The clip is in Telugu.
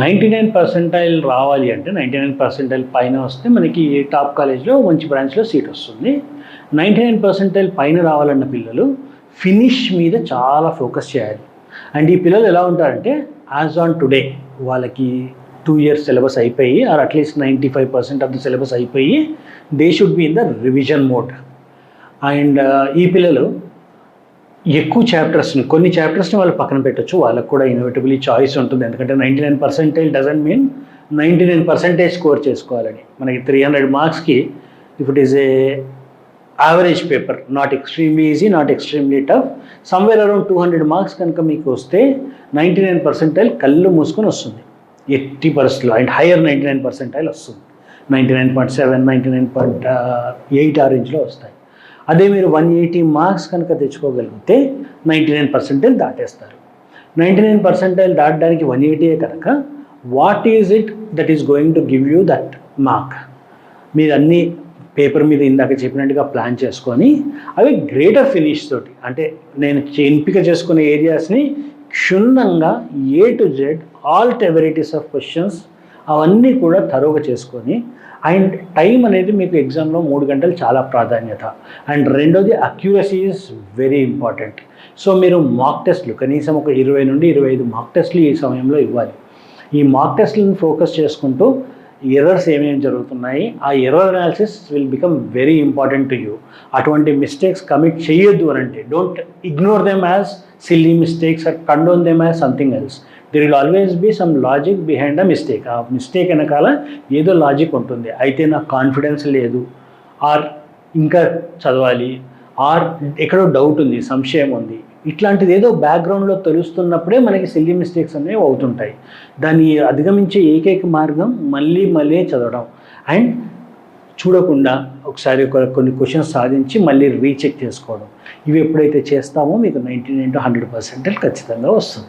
నైంటీ నైన్ పర్సెంటైల్ రావాలి అంటే నైంటీ నైన్ పర్సెంటైల్ పైన వస్తే మనకి టాప్ కాలేజ్లో మంచి బ్రాంచ్లో సీట్ వస్తుంది. నైంటీ నైన్ పర్సెంటైల్ పైన రావాలన్న పిల్లలు ఫినిష్ మీద చాలా ఫోకస్ చేయాలి. అండ్ ఈ పిల్లలు ఎలా ఉంటారంటే యాజ్ ఆన్ టుడే వాళ్ళకి టూ ఇయర్స్ సిలబస్ అయిపోయి or at least ninety five percent of the syllabus అయిపోయి they should be in the revision mode and ఈ పిల్లలు ఎక్కువ చాప్టర్స్ని కొన్ని చాప్టర్స్ని వాళ్ళు పక్కన పెట్టొచ్చు. వాళ్ళకు కూడా ఇన్విటబుల్లీ చాయిస్ ఉంటుంది. ఎందుకంటే ninety nine percentage doesn't mean ninety nine percentage score చేసుకోవాలని. మనకి త్రీ హండ్రెడ్ మార్క్స్కి if it is a average paper not extremely easy not extremely tough somewhere around two hundred marks కనుక మీకు వస్తే నైంటీ నైన్ పర్సెంటైల్ కళ్ళు మూసుకొని వస్తుంది. ఎట్టి పరిస్థితుల్లో and higher ninety nine percentile వస్తుంది. Ninety nine point seven ninety nine point eight ఆ రేంజ్లో వస్తాయి. అదే మీరు వన్ ఎయిటీ మార్క్స్ కనుక తెచ్చుకోగలిగితే నైంటీ నైన్ పర్సెంటైల్ దాటేస్తారు. నైంటీ నైన్ పర్సెంటైల్ దాటడానికి వన్ ఎయిటీయే కనుక what is it that is going to give you that mark మీరు అన్ని పేపర్ మీద ఇందాక చెప్పినట్టుగా ప్లాన్ చేసుకొని అవి గ్రేటర్ ఫినిష్ తోటి అంటే నేను ఎంపిక చేసుకునే ఏరియాస్ని క్షుణ్ణంగా A to Z all the varieties of questions అవన్నీ కూడా తరోగా చేసుకొని అండ్ టైం అనేది మీకు ఎగ్జామ్లో మూడు గంటలు చాలా ప్రాధాన్యత. అండ్ రెండోది accuracy is very important so మీరు మాక్ టెస్ట్లు కనీసం ఒక ఇరవై నుండి ఇరవై ఐదు మాక్ టెస్ట్లు ఈ సమయంలో ఇవ్వాలి. ఈ మాక్ టెస్ట్లను ఫోకస్ చేసుకుంటూ ఎర్రర్స్ ఏమేమి జరుగుతున్నాయి ఆ error analysis will become very important to you అటువంటి మిస్టేక్స్ కమిట్ చేయొద్దు అని అంటే don't ignore them as silly mistakes and condone them as something else there will always be some logic behind a mistake ఆ మిస్టేక్ వెనకాల ఏదో లాజిక్ ఉంటుంది. అయితే నాకు కాన్ఫిడెన్స్ లేదు. ఆర్ ఇంకా చదవాలి. ఆర్ ఎక్కడో డౌట్ ఉంది సంశయం ఉంది. ఇట్లాంటిది ఏదో బ్యాక్గ్రౌండ్లో తెలుస్తున్నప్పుడే మనకి సిల్లీ మిస్టేక్స్ అనేవి అవుతుంటాయి. దాన్ని అధిగమించే ఏకైక మార్గం మళ్ళీ మళ్ళీ చదవడం. అండ్ చూడకుండా ఒకసారి ఒక- కొన్ని క్వశ్చన్స్ సాధించి మళ్ళీ రీచెక్ చేసుకోవడం. ఇవి ఎప్పుడైతే చేస్తామో మీకు ninety nine to hundred percentage ఖచ్చితంగా వస్తుంది.